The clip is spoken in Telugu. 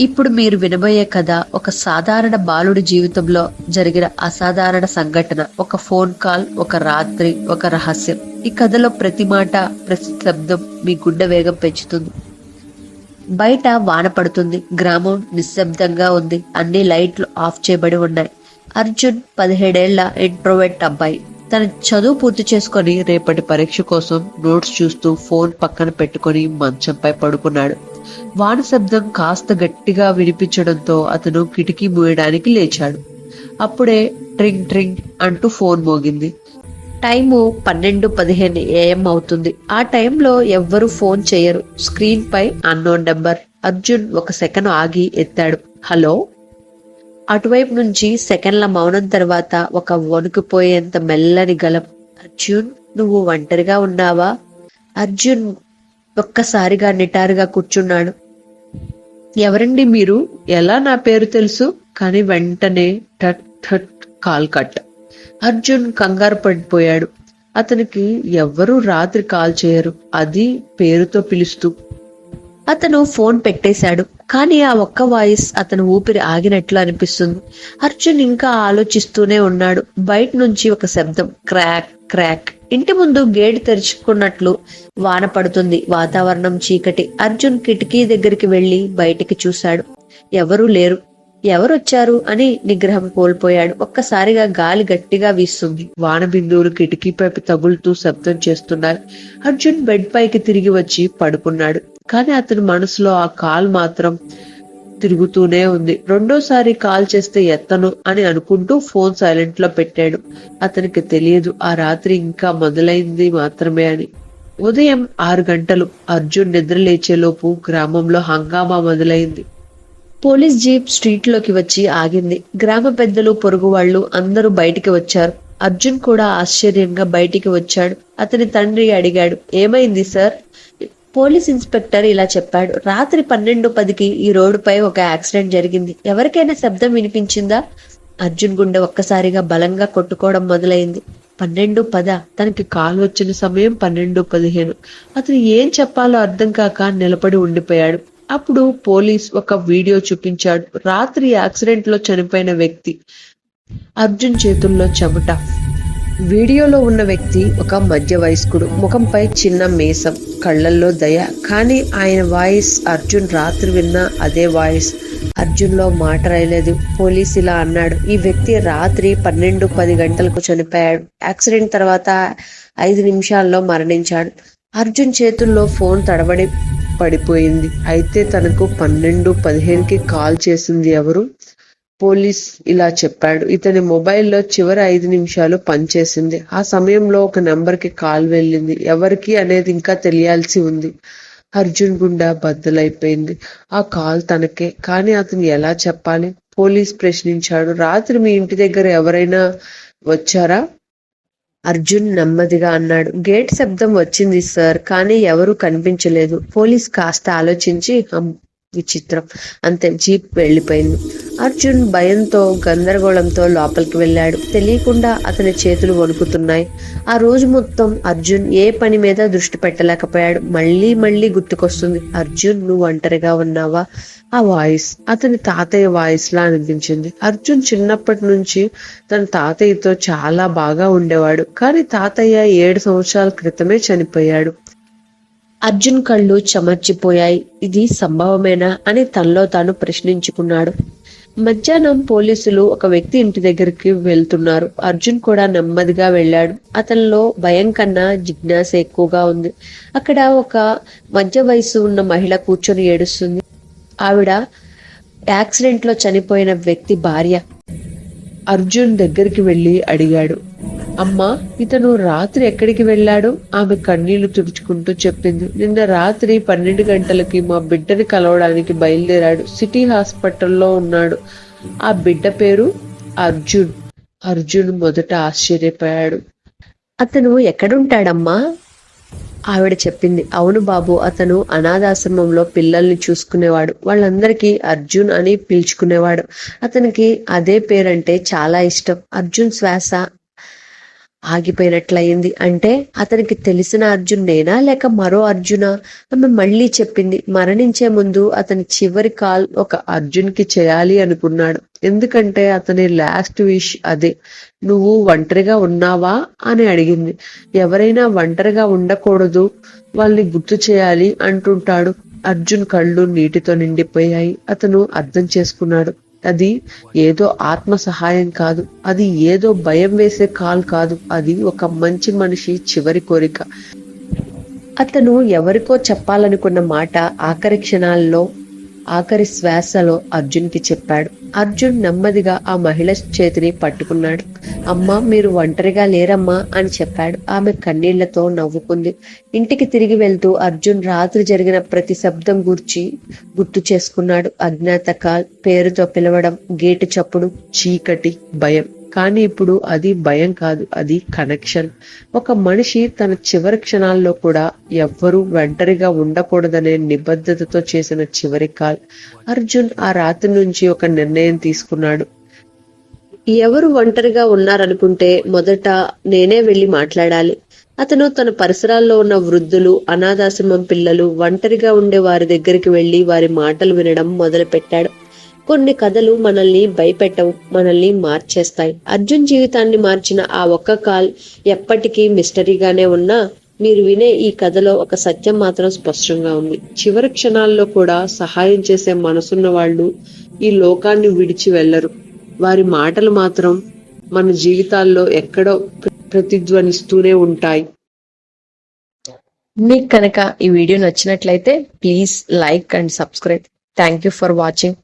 ఇప్పుడు మీరు వినబోయే కథ ఒక సాధారణ బాలుడి జీవితంలో జరిగిన అసాధారణ సంఘటన. ఒక ఫోన్ కాల్ ఒక రాత్రి ఒక రహస్యం. ఈ కథలో ప్రతి మాట ప్రతి శబ్దం మీ గుండె వేగం పెంచుతుంది. బయట వాన పడుతుంది గ్రామం నిశ్శబ్దంగా ఉంది అన్ని లైట్లు ఆఫ్ చేయబడి ఉన్నాయి. అర్జున్ పదిహేడేళ్ళ ఇంట్రోవెట్ అబ్బాయి. తన చదువు పూర్తి చేసుకొని రేపటి పరీక్ష కోసం నోట్స్ చూస్తూ ఫోన్ పక్కన పెట్టుకొని మంచంపై పడుకున్నాడు. వాన శబ్దం కాస్త గట్టిగా వినిపించడంతో అతను కిటికీ మూయడానికి లేచాడు. అప్పుడే ట్రింగ్ ట్రింగ్ అంటూ ఫోన్ మోగింది. టైము పన్నెండు పదిహేను ఏఎం అవుతుంది. ఆ టైంలో ఎవ్వరు ఫోన్ చేయరు. స్క్రీన్ పై అన్నోన్ నెంబర్. అర్జున్ ఒక సెకండ్ ఆగి ఎత్తాడు. హలో? అటువైపు నుంచి సెకండ్ల మౌనం తర్వాత ఒక వణుకుపోయేంత మెల్లని గలం అర్జున్ నువ్వు ఒంటరిగా ఉన్నావా? అర్జున్ ఒక్కసారిగా నిటారుగా కూర్చున్నాడు. ఎవరండి మీరు? ఎలా నా పేరు తెలుసు? కానీ వెంటనే టట్ టట్ కాల్ కట్. అర్జున్ కంగారు పడిపోయాడు. అతనికి ఎవ్వరూ రాత్రి కాల్ చేయరు. అది పేరుతో పిలుస్తూ. అతను ఫోన్ పెట్టేశాడు. కానీ ఆ ఒక్క వాయిస్ అతను ఊపిరి ఆగినట్లు అనిపిస్తుంది. అర్జున్ ఇంకా ఆలోచిస్తూనే ఉన్నాడు. బయట నుంచి ఒక శబ్దం క్రాక్ క్రాక్. ఇంటి ముందు గేట్ తెరుచుకున్నట్లు వాన పడుతుంది. వాతావరణం చీకటి. అర్జున్ కిటికీ దగ్గరికి వెళ్ళి బయటికి చూశాడు. ఎవరూ లేరు. ఎవరొచ్చారు అని నిగ్రహం కోల్పోయాడు. ఒక్కసారిగా గాలి గట్టిగా వీస్తుంది. వాన బిందువులు కిటికీపై తగులుతూ శబ్దం చేస్తున్నాయి అర్జున్ బెడ్ పైకి తిరిగి వచ్చి పడుకున్నాడు. కానీ అతని మనసులో ఆ కాల్ మాత్రం తిరుగుతూనే ఉంది. రెండోసారి కాల్ చేస్తే ఎత్తను అని అనుకుంటూ ఫోన్ సైలెంట్లో పెట్టాడు. అతనికి తెలియదు ఆ రాత్రి ఇంకా మొదలైంది మాత్రమే అని. ఉదయం ఆరు గంటలు అర్జున్ నిద్ర లేచేలోపు గ్రామంలో హంగామా మొదలైంది. పోలీస్ జీప్ స్ట్రీట్లోకి వచ్చి ఆగింది. గ్రామ పెద్దలు పొరుగు వాళ్ళు అందరూ బయటికి వచ్చారు. అర్జున్ కూడా ఆశ్చర్యంగా బయటికి వచ్చాడు. అతని తండ్రి అడిగాడు ఏమైంది సార్? పోలీస్ ఇన్స్పెక్టర్ ఇలా చెప్పాడు. రాత్రి పన్నెండు పదికి ఈ రోడ్డుపై ఒక యాక్సిడెంట్ జరిగింది. ఎవరికైనా శబ్దం వినిపించిందా? అర్జున్ గుండె ఒక్కసారిగా బలంగా కొట్టుకోవడం మొదలైంది. పన్నెండు పద. తనకి కాలు వచ్చిన సమయం పన్నెండు పదిహేను. అతను ఏం చెప్పాలో అర్థం కాక నిలబడి ఉండిపోయాడు. అప్పుడు పోలీస్ ఒక వీడియో చూపించాడు. రాత్రి యాక్సిడెంట్లో చనిపోయిన వ్యక్తి. అర్జున్ చేతుల్లో చెమట. వీడియోలో ఉన్న వ్యక్తి ఒక మధ్య వయస్కుడు ముఖంపై చిన్న మీసం కళ్ళల్లో దయ. కానీ ఆయన వాయిస్ అర్జున్ రాత్రి విన్న అదే వాయిస్. అర్జున్లో మాట రాయలేదు. పోలీస్ ఇలా అన్నాడు. ఈ వ్యక్తి రాత్రి పన్నెండు పది గంటలకు చనిపోయాడు. యాక్సిడెంట్ తర్వాత ఐదు నిమిషాల్లో మరణించాడు. అర్జున్ చేతుల్లో ఫోన్ తడబడి పడిపోయింది. అయితే తనకు పన్నెండు పదిహేనుకి కాల్ చేసింది ఎవరు? పోలీస్ ఇలా చెప్పాడు. ఇతని మొబైల్లో చివరి ఐదు నిమిషాలు పనిచేసింది. ఆ సమయంలో ఒక నెంబర్కి కాల్ వెళ్ళింది. ఎవరికి అనేది ఇంకా తెలియాల్సి ఉంది. అర్జున్ గుండా బద్దలైపోయింది. ఆ కాల్ తనకే. కానీ అతను ఎలా చెప్పాలి? పోలీస్ ప్రశ్నించాడు. రాత్రి మీ ఇంటి దగ్గర ఎవరైనా వచ్చారా? అర్జున్ నెమ్మదిగా అన్నాడు. గేట్ శబ్దం వచ్చింది సార్. కానీ ఎవరు కనిపించలేదు. పోలీస్ కాస్త ఆలోచించి విచిత్రం. అంతే జీప్ వెళ్ళిపోయింది. అర్జున్ భయంతో గందరగోళంతో లోపలికి వెళ్ళాడు. తెలియకుండా అతని చేతులు వణుకుతున్నాయి. ఆ రోజు మొత్తం అర్జున్ ఏ పని మీద దృష్టి పెట్టలేకపోయాడు. మళ్ళీ మళ్ళీ గుర్తుకొస్తుంది అర్జున్ నువ్వు ఒంటరిగా ఉన్నావా? ఆ వాయిస్ అతని తాతయ్య వాయిస్ లా అనిపించింది. అర్జున్ చిన్నప్పటి నుంచి తన తాతయ్యతో చాలా బాగా ఉండేవాడు. కానీ తాతయ్య ఏడు సంవత్సరాల క్రితమే చనిపోయాడు. అర్జున్ కళ్ళు చెమర్చిపోయాయి. ఇది సంభవమేనా అని తనలో తాను ప్రశ్నించుకున్నాడు. మధ్యాహ్నం పోలీసులు ఒక వ్యక్తి ఇంటి దగ్గరికి వెళ్తున్నారు. అర్జున్ కూడా నెమ్మదిగా వెళ్ళాడు. అతనిలో భయం కన్నా జిజ్ఞాస ఎక్కువగా ఉంది. అక్కడ ఒక మధ్య వయసు ఉన్న మహిళ కూర్చొని ఏడుస్తుంది. ఆవిడ యాక్సిడెంట్లో చనిపోయిన వ్యక్తి భార్య. అర్జున్ దగ్గరికి వెళ్ళి అడిగాడు. అమ్మా ఇతను రాత్రి ఎక్కడికి వెళ్ళాడు? ఆమె కన్నీళ్ళు తుడుచుకుంటూ చెప్పింది. నిన్న రాత్రి పన్నెండు గంటలకి మా బిడ్డని కలవడానికి బయలుదేరాడు. సిటీ హాస్పిటల్లో ఉన్నాడు. ఆ బిడ్డ పేరు అర్జున్. అర్జున్ మొదట ఆశ్చర్యపోయాడు. అతను ఎక్కడుంటాడమ్మా? ఆవిడ చెప్పింది. అవును బాబు అతను అనాథాశ్రమంలో పిల్లల్ని చూసుకునేవాడు. వాళ్ళందరికీ అర్జున్ అని పిలుచుకునేవాడు. అతనికి అదే పేరంటే చాలా ఇష్టం. అర్జున్ శ్వాస ఆగిపోయినట్లయింది. అంటే అతనికి తెలిసిన అర్జున్ నేనా లేక మరో అర్జున? ఆమె మళ్ళీ చెప్పింది మరణించే ముందు అతని చివరి కాల్ ఒక అర్జున్కి చేయాలి అనుకున్నాడు. ఎందుకంటే అతని లాస్ట్ విష్ అదే. నువ్వు ఒంటరిగా ఉన్నావా? అని అడిగింది. ఎవరైనా ఒంటరిగా ఉండకూడదు వాళ్ళని గుర్తు చేయాలి అంటుంటాడు. అర్జున్ కళ్ళు నీటితో నిండిపోయాయి. అతను అర్థం చేసుకున్నాడు. అది ఏదో ఆత్మ సహాయం కాదు అది ఏదో భయం వేసే కాల్ కాదు అది ఒక మంచి మనిషి చివరి కోరిక. అతను ఎవరికో చెప్పాలనుకున్న మాట ఆఖరి క్షణాల్లో ఆఖరి శ్వాసలో అర్జున్కి చెప్పాడు. అర్జున్ నెమ్మదిగా ఆ మహిళ చేతిని పట్టుకున్నాడు. అమ్మా మీరు ఒంటరిగా లేరమ్మా అని చెప్పాడు. ఆమె కన్నీళ్ళతో నవ్వుకుంది. ఇంటికి తిరిగి వెళ్తూ అర్జున్ రాత్రి జరిగిన ప్రతి శబ్దం గూర్చి గుర్తు చేసుకున్నాడు. అజ్ఞాత కాల్ పేరుతో పిలవడం గేటు చప్పుడు చీకటి భయం. కానీ ఇప్పుడు అది భయం కాదు అది కనెక్షన్ ఒక మనిషి తన చివరి క్షణాల్లో కూడా ఎవ్వరూ ఒంటరిగా ఉండకూడదనే నిబద్ధతతో చేసిన చివరి కాల్. అర్జున్ ఆ రాత్రి నుంచి ఒక నిర్ణయం తీసుకున్నాడు. ఎవరు ఒంటరిగా ఉన్నారనుకుంటే మొదట నేనే వెళ్ళి మాట్లాడాలి. అతను తన పరిసరాల్లో ఉన్న వృద్ధులు అనాథాశ్రమం పిల్లలు ఒంటరిగా ఉండే వారి దగ్గరికి వెళ్ళి వారి మాటలు వినడం మొదలుపెట్టాడు. కొన్ని కథలు మనల్ని భయపెట్టవు మనల్ని మార్చేస్తాయి. అర్జున్ జీవితాన్ని మార్చిన ఆ ఒక్క కాల్ ఎప్పటికీ మిస్టరీగానే ఉన్నా మీరు వినే ఈ కథలో ఒక సత్యం మాత్రం స్పష్టంగా ఉంది. చివరి క్షణాల్లో కూడా సహాయం చేసే మనసున్న వాళ్ళు ఈ లోకాన్ని విడిచి వెళ్ళరు వారి మాటలు మాత్రం మన జీవితాల్లో ఎక్కడో ప్ర- ప్రతిధ్వనిస్తూనే ఉంటాయి. మీకు కనుక ఈ వీడియో నచ్చినట్లయితే please like and subscribe. Thank you for watching